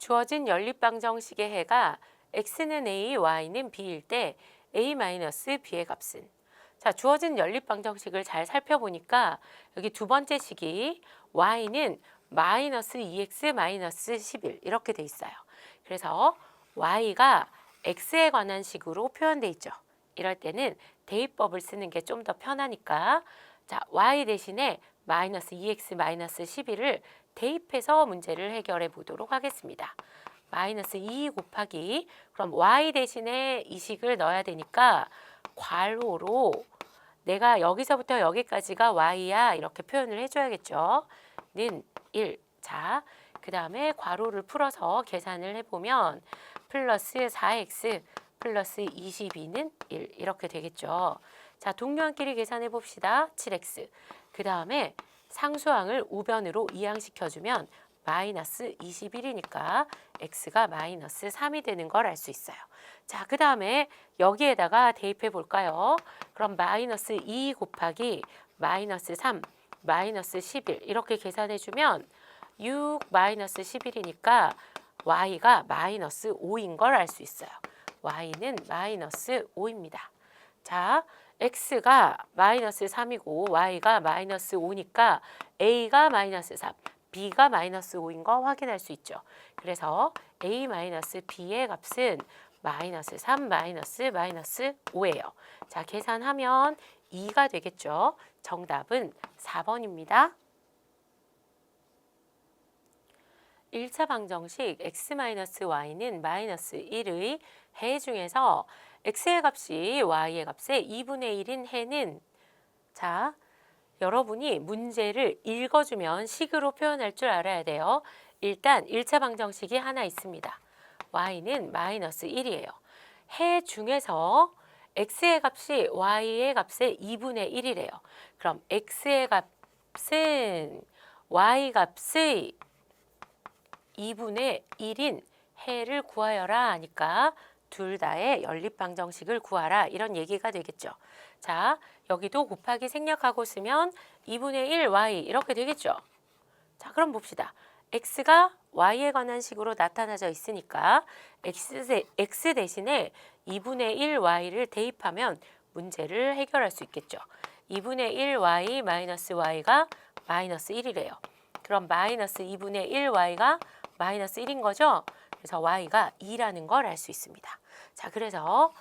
주어진 연립방정식의 해가 x는 a, y는 b일 때 a-b의 값은 자, 주어진 연립방정식을 잘 살펴보니까 여기 두 번째 식이 y는 마이너스 2x 마이너스 11 이렇게 돼 있어요. 그래서 y가 x에 관한 식으로 표현돼 있죠. 이럴 때는 대입법을 쓰는 게 좀 더 편하니까 자, y 대신에 마이너스 2x 마이너스 11을 대입해서 문제를 해결해 보도록 하겠습니다. 마이너스 2 곱하기 그럼 y 대신에 이 식을 넣어야 되니까 괄호로 내가 여기서부터 여기까지가 y야 이렇게 표현을 해줘야겠죠. 는 1. 자, 그 다음에 괄호를 풀어서 계산을 해보면 플러스 4x 플러스 22는 1 이렇게 되겠죠. 자, 동료한끼리 계산해 봅시다. 7x. 그 다음에 상수항을 우변으로 이항시켜주면 마이너스 21이니까 x가 마이너스 3이 되는 걸 알 수 있어요. 자, 그 다음에 여기에다가 대입해 볼까요? 그럼 마이너스 2 곱하기 마이너스 3 마이너스 11 이렇게 계산해 주면 6 마이너스 11이니까 y가 마이너스 5인 걸 알 수 있어요. y는 마이너스 5입니다. 자, x가 마이너스 3이고 y가 마이너스 5니까 a가 마이너스 3, b가 마이너스 5인 거 확인할 수 있죠. 그래서 a 마이너스 b의 값은 마이너스 3 마이너스 마이너스 5예요. 자, 계산하면 2가 되겠죠. 정답은 4번입니다. 1차 방정식 x-y는 마이너스 1의 해 중에서 x의 값이 y의 값의 2분의 1인 해는 자 여러분이 문제를 읽어주면 식으로 표현할 줄 알아야 돼요. 일단 1차 방정식이 하나 있습니다. y는 마이너스 1이에요. 해 중에서 x의 값이 y의 값의 2분의 1이래요. 그럼 x의 값은 y 값의 2분의 1인 해를 구하여라 하니까 둘 다의 연립방정식을 구하라 이런 얘기가 되겠죠. 자, 여기도 곱하기 생략하고 쓰면 2분의 1 y 이렇게 되겠죠. 자, 그럼 봅시다. x가 y에 관한 식으로 나타나져 있으니까 x, 대신에 2분의 1 y를 대입하면 문제를 해결할 수 있겠죠. 2분의 1 y 마이너스 y가 마이너스 1이래요. 그럼 마이너스 2분의 1 y가 마이너스 1인 거죠. 그래서 y가 2라는 걸 알 수 있습니다. 자, 그래서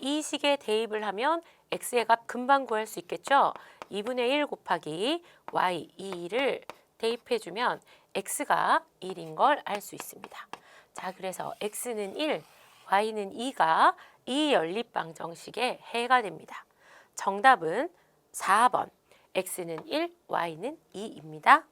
이 식에 대입을 하면 x의 값 금방 구할 수 있겠죠. 2분의 1 곱하기 y 2를 대입해주면 x가 1인 걸 알 수 있습니다. 자, 그래서 x는 1, y는 2가 이 연립방 정식의 해가 됩니다. 정답은 4번 x는 1, y는 2입니다.